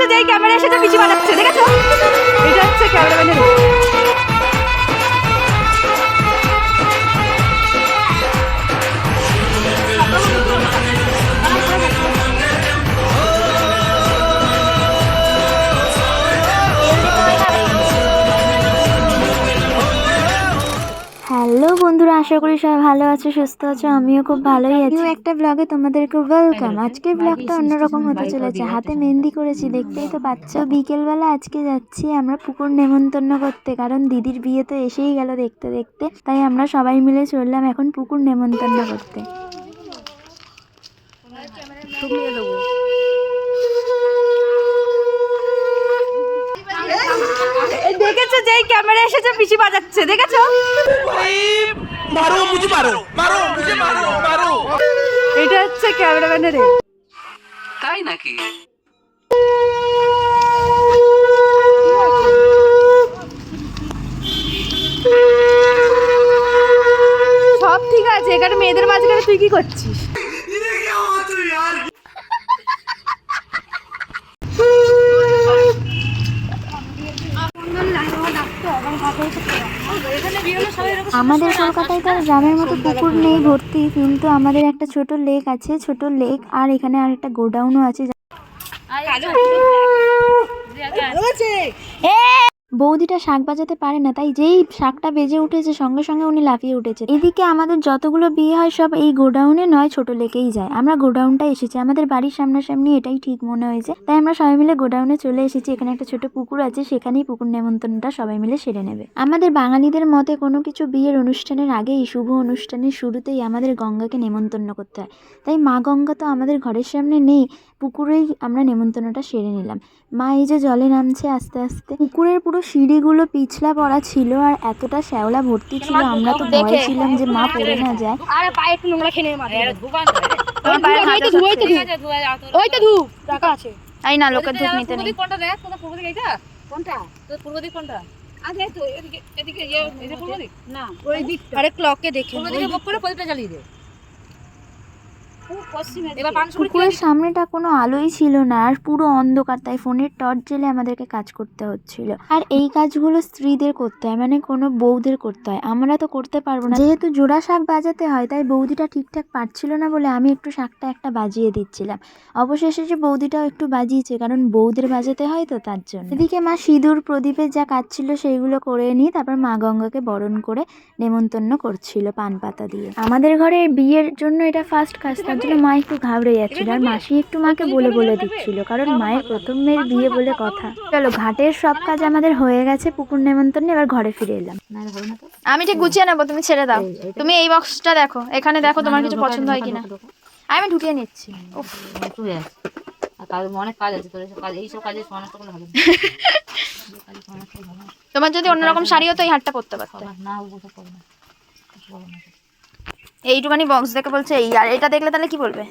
দেখেছ যে ক্যামেরা এসেছে পিছি বানাচ্ছে দেখেছ? এটা হচ্ছে ক্যামেরাম্যানের আশা করি সবাই ভালো আছো সুস্থ আছো আমিও খুব ভালোই আছি। একটা ব্লগে তোমাদেরকে ওয়েলকাম আজকের ব্লগটা অন্যরকম হতে চলেছে। হাতে মেহেন্দি করেছি দেখতেই তো পাচ্ছ। বিকেলবেলা আজকে যাচ্ছি আমরা পুকুর নেমন্তন্ন করতে কারণ দিদির বিয়ে তো এসেই গেল দেখতে দেখতে। তাই আমরা সবাই মিলে চললাম এখন পুকুর নেমন্তন্ন করতে। দেখেছ যে ক্যামেরা এসেছে পিছি বাজাচ্ছে দেখেছ? মারো মুঝে মারো। মারো মুঝে মারো মারো। এটা হচ্ছে ক্যামেরাম্যানের তাই নাকি? সব ঠিক আছে এখানে মেয়েদের মাঝখানে তুই কি করছিস? আমাদের কলকাতায় তো গ্রামের মতো পুকুর নেই ভর্তি কিন্তু আমাদের একটা ছোট লেক আছে। ছোট লেক আর এখানে আর একটা গোডাউনও আছে। বৌদিটা শাক বাজাতে পারে না, তাই যেই শাকটা বেজে উঠেছে সঙ্গে সঙ্গে উনি লাফিয়ে উঠেছে। এদিকে আমাদের যতগুলো বিয়ে হয় সব এই গোডাউনে নয়, ছোট লেকেই যায়। আমরা গোডাউনটা এসেছি, আমাদের বাড়ির সামনাসামনি এটাই ঠিক মনে হয়েছে। তাই আমরা সবাই মিলে গোডাউনে চলে এসেছি, এখানে একটা ছোট পুকুর আছে, সেখানেই পুকুর নেমন্তন্নটা সবাই মিলে সেরে নেবে। আমাদের বাঙালিদের মতে কোনো কিছু বিয়ের অনুষ্ঠানের আগেই, শুভ অনুষ্ঠানের শুরুতেই আমাদের গঙ্গাকে নেমন্তন্ন করতে হয়। তাই মা গঙ্গা তো আমাদের ঘরের সামনে নেই পুকুরেই আমরা নেমন্তন্নটা সেরে নিলাম মা এই যে জলে নামছে আস্তে আস্তে পুকুরের পুরো সিঁড়িগুলো পিছলা পড়া ছিল আর এতটা শ্যাওলা ভর্তি ছিল আমরা তো ভয় ছিলাম যে মা পড়ে না যায় আরে পায়ে একটু নোংরা খেয়ে নেবে মাথা তোমার পায়ে হাত আছে। ওই তো ধূপ রাখা আছে এই না লোকের ধূপ নিতে নেই কোনটা দেখ তোর পূর্ব দিক এইটা কোনটা তোর পূর্ব দিক কোনটা আগে তো এদিকে এদিকে ইয়ে পূর্ব দিক না ওই দিক আরে ক্লকে দেখে পূর্ব দিকে বক করে প্রদীপটা জ্বালিয়ে দে পশ্চিমে এবার পান সুপারি পুকুরের সামনেটা কোনো আলোই ছিল না আর পুরো অন্ধকার তাই ফোনের টর্চ জেলে আমাদেরকে কাজ করতে হচ্ছিল। আর এই কাজগুলো স্ত্রীদের করতে হয় মানে কোনো বৌদের করতে হয়। আমরা তো করতে পারব না। যেহেতু জোড়া শাক বাজাতে হয় তাই বৌদিটা ঠিকঠাক পারছিল না বলে আমি একটু শাকটা একটা বাজিয়ে দিচ্ছিলাম। অবশেষে যে বৌদিটাও একটু বাজিয়েছে কারণ বৌদের বাজাতে হয় তো তার জন্য। এদিকে মা সিঁদুর প্রদীপের যা কাজ ছিল সেইগুলো করে নিয়ে তারপর মা গঙ্গাকে বরণ করে নেমন্তন্ন করছিল পান পাতা দিয়ে। আমাদের ঘরে বিয়ের জন্য এটা ফার্স্ট কাজ জন্য মা একটু ঘাবড়ে যাচ্ছিল আর মাসি একটু মাকে বলে বলে দিচ্ছিল, কারণ মায়ের প্রথম মেয়ের বিয়ে বলে কথা। চলো, ঘাটের সব কাজ আমাদের হয়ে গেছে, পুকুর নেমন্তন্নে, এবার ঘরে ফিরে এলাম। আমি ঠিক গুছিয়ে নেব, তুমি ছেড়ে দাও। তুমি এই বক্সটা দেখো, এখানে দেখো তোমার কিছু পছন্দ হয় কিনা। আমি ঢুকিয়ে নিচ্ছি। তোমার যদি অন্যরকম শাড়ি হতো এই হাটটা পরতে পারতে। না এইটুখানি বক্স দেখে বলছে এই আর এটা দেখলে তাহলে কি বলবে?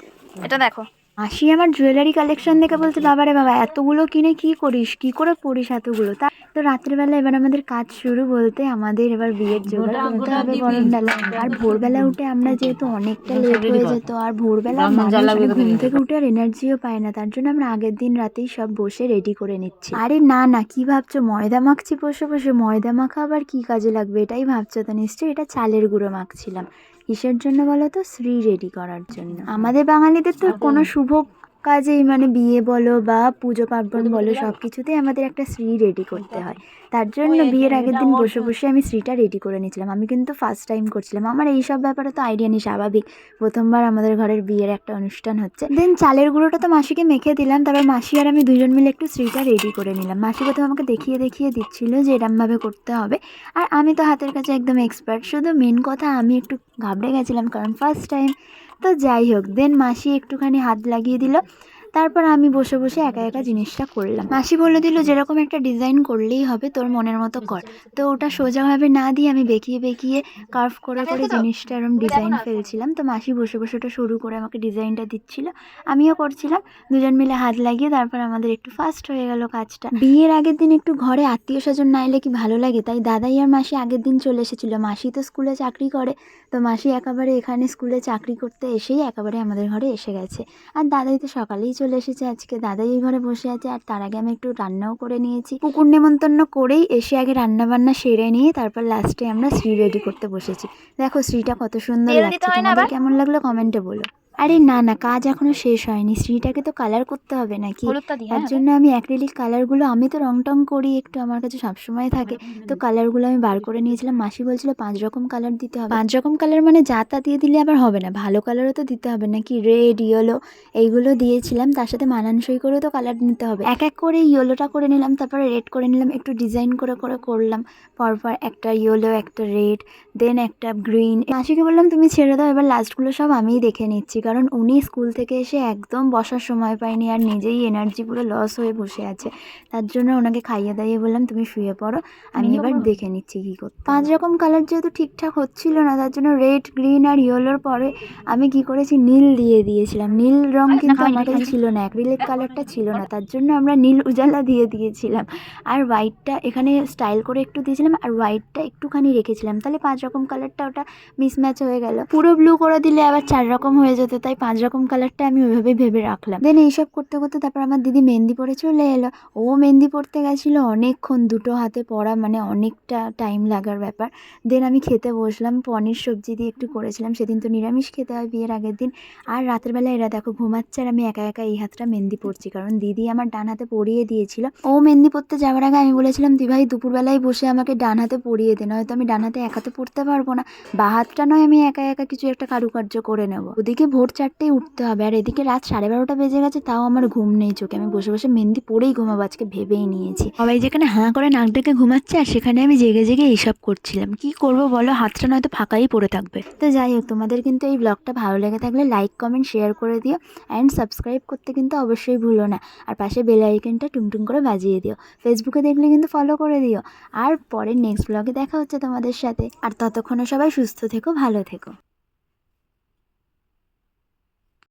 এটা দেখো। মাসি আমার জুয়েলারি কালেকশন দেখে বলছে বাবারে বাবা এতগুলো কিনে কি করিস? কি করে পরিস এতগুলো? তা তো রাত্রেবেলা এবার আমাদের কাজ শুরু বলতে আমাদের এবার বিয়ের জোগাড় করতে হবে গরমবেলা আর ভোরবেলা উঠে আমরা যেহেতু অনেকটা লেট হয়ে যেত আর ভোরবেলা মানে ঘুম থেকে উঠে আর এনার্জিও পায় না তার জন্য আমরা আগের দিন রাতেই সব বসে রেডি করে নিচ্ছি। আরে না না কি ভাবছ? ময়দা মাখছি বসে বসে ময়দা মাখা আবার কি কাজে লাগবে? এটাই ভাবছ তো নিশ্চয়ই? এটা চালের গুঁড়ো মাখছিলাম। কিসের জন্য বলো তো? শ্রী রেডি করার জন্য। আমাদের বাঙালিদের তো কোনো শুভ কাজেই মানে বিয়ে বলো বা পুজো পার্বণ বলো সব কিছুতেই আমাদের একটা শ্রী রেডি করতে হয়। তার জন্য বিয়ের আগের দিন বসে বসে আমি শ্রীটা রেডি করে নিয়েছিলাম। আমি কিন্তু ফার্স্ট টাইম করছিলাম। আমার এই সব ব্যাপারে তো আইডিয়া নেই স্বাভাবিক। প্রথমবার আমাদের ঘরের বিয়ের একটা অনুষ্ঠান হচ্ছে। দেন চালের গুঁড়োটা তো মাসিকে মেখে দিলাম তারপর মাসি আর আমি দুজন মিলে একটু শ্রীটা রেডি করে নিলাম। মাসি প্রথমে আমাকে দেখিয়ে দেখিয়ে দিচ্ছিল যে এরমভাবে করতে হবে। আর আমি তো হাতের কাছে একদম এক্সপার্ট শুধু মেন কথা আমি একটু ঘাবড়ে গেছিলাম কারণ ফার্স্ট টাইম তো যাই হোক দেন মাসি একটুখানি হাত লাগিয়ে দিল। তারপর আমি বসে বসে একা একা জিনিসটা করলাম। মাসি বলে দিল যেরকম একটা ডিজাইন করলেই হবে তোর মনের মতো কর। তো ওটা সোজাভাবে না দিয়ে আমি বেঁকিয়ে বেঁকিয়ে কার্ভ করে করে জিনিসটা এরকম ডিজাইন ফেলছিলাম। তো মাসি বসে বসে ওটা শুরু করে আমাকে ডিজাইনটা দিচ্ছিল। আমিও করছিলাম। দুজন মিলে হাত লাগিয়ে তারপর আমাদের একটু ফাস্ট হয়ে গেল কাজটা। বিয়ের আগের দিন একটু ঘরে আত্মীয় স্বজন না এলে কি ভালো লাগে? তাই দাদাই আর মাসি আগের দিন চলে এসেছিল। মাসি তো স্কুলে চাকরি করে। তো মাসি একেবারে এখানে স্কুলে চাকরি করতে এসেই একেবারে আমাদের ঘরে এসে গেছে। আর দাদাই তো সকালেই চলে এসেছে। আজকে দাদা এই ঘরে বসে আছে আর তার আগে আমি একটু রান্নাও করে নিয়েছি। কুকুর নেমন্তন্ন করেই এসে আগে রান্না বান্না সেরে নিয়ে তারপর লাস্টে আমরা শ্রী রেডি করতে বসেছি। দেখো শ্রীটা কত সুন্দর লাগছে। তোমাদের কেমন লাগল কমেন্টে বলো। আরে না না কাজ এখনও শেষ হয়নি। শ্রীটাকে তো কালার করতে হবে নাকি? তার জন্য আমি অ্যাক্রিলিক কালারগুলো আমি তো রং টং করি একটু আমার কাছে সবসময় থাকে। তো কালারগুলো আমি বার করে নিয়েছিলাম। মাসি বলছিল পাঁচ রকম কালার দিতে হবে। পাঁচ রকম কালার মানে যা তা দিয়ে দিলে আবার হবে না। ভালো কালারও তো দিতে হবে নাকি? রেড ইয়েলো এইগুলো দিয়েছিলাম। তার সাথে মানানসই করেও তো কালার নিতে হবে। এক এক করে ইয়েলোটা করে নিলাম তারপরে রেড করে নিলাম একটু ডিজাইন করে করে করলাম। পরপর একটা ইয়েলো একটা রেড দেন একটা গ্রিন মাসিকে বললাম তুমি ছেড়ে দাও এবার লাস্টগুলো সব আমিই দেখে নিচ্ছি। কারণ উনি স্কুল থেকে এসে একদম বসার সময় পায়নি আর নিজেই এনার্জি পুরো লস হয়ে বসে আছে। তার জন্য ওনাকে খাইয়ে দাইয়ে বললাম তুমি শুয়ে পড়ো আমি এবার দেখে নিচ্ছি কী করতে পাঁচ রকম কালার যেহেতু ঠিকঠাক হচ্ছিল না তার জন্য রেড গ্রিন আর ইয়েলোর পরে আমি কি করেছি নীল দিয়ে দিয়েছিলাম। নীল রং কিন্তু আমার কাছে ছিল না অ্যাক্রিলিক কালারটা ছিল না তার জন্য আমরা নীল উজালা দিয়ে দিয়েছিলাম। আর হোয়াইটটা এখানে স্টাইল করে একটু দিয়েছিলাম আর হোয়াইটটা একটুখানি রেখেছিলাম। তাহলে পাঁচ রকম কালারটা ওটা মিসম্যাচ হয়ে গেল। পুরো ব্লু করে দিলে আবার চার রকম হয়ে যেত। তাই পাঁচ রকম কালারটা আমি ওইভাবে ভেবে রাখলাম। দেন এইসব করতে করতে তারপর আমার দিদি মেহেন্দি পরে চলে এলো। ও মেহেন্দি পড়তে গেছিল অনেকক্ষণ, দুটো হাতে পড়া মানে অনেকটা টাইম লাগার ব্যাপার। দেন আমি খেতে বসলাম, পনির সবজি দিয়ে একটু করেছিলাম। সেদিন তো নিরামিষ খেতে হয় বিয়ের আগের দিন। আর রাতের বেলা এরা দেখো ঘুমাচ্ছে আর আমি একা একা এই হাতটা মেহেন্দি পড়ছি কারণ দিদি আমার ডান হাতে পরিয়ে দিয়েছিল। ও মেহেন্দি পড়তে যাওয়ার আগে আমি বলেছিলাম তুই ভাই, দুপুরবেলায় বসে আমাকে ডান হাতে পরিয়ে দে, নয়তো আমি ডান হাতে এক হাতে পড়তে পারব না। বা হাতটা নয়, আমি একা একা কিছু একটা কারুকার্য করে নেব। ওদিকে ভোর চারটেই উঠতে হবে। আর এদিকে রাত সাড়ে বারোটা বেজে গেছে, তাও আমার ঘুম নেই চোখে। আমি বসে বসে মেহেন্দি পরেই ঘুমাবো, আজকে ভেবেই নিয়েছি। সবাই যেখানে হাঁ করে নাক ডেকে ঘুমাচ্ছে, আর সেখানে আমি জেগে জেগে এইসব করছিলাম। কি করব বলো, হাতটা নয়তো ফাঁকাই পড়ে থাকবে। তো যাই হোক, তোমাদের কিন্তু এই ব্লগটা ভালো লেগে থাকলে লাইক কমেন্ট শেয়ার করে দিও। অ্যান্ড সাবস্ক্রাইব করতে কিন্তু অবশ্যই ভুলো না। আর পাশে বেল আইকনটা টুংটুং করে বাজিয়ে দিও। ফেসবুকে দেখলে কিন্তু ফলো করে দিও। আর পরের নেক্সট ব্লগে দেখা হচ্ছে তোমাদের সাথে। আর ততক্ষণে সবাই সুস্থ থেকো, ভালো থেকো।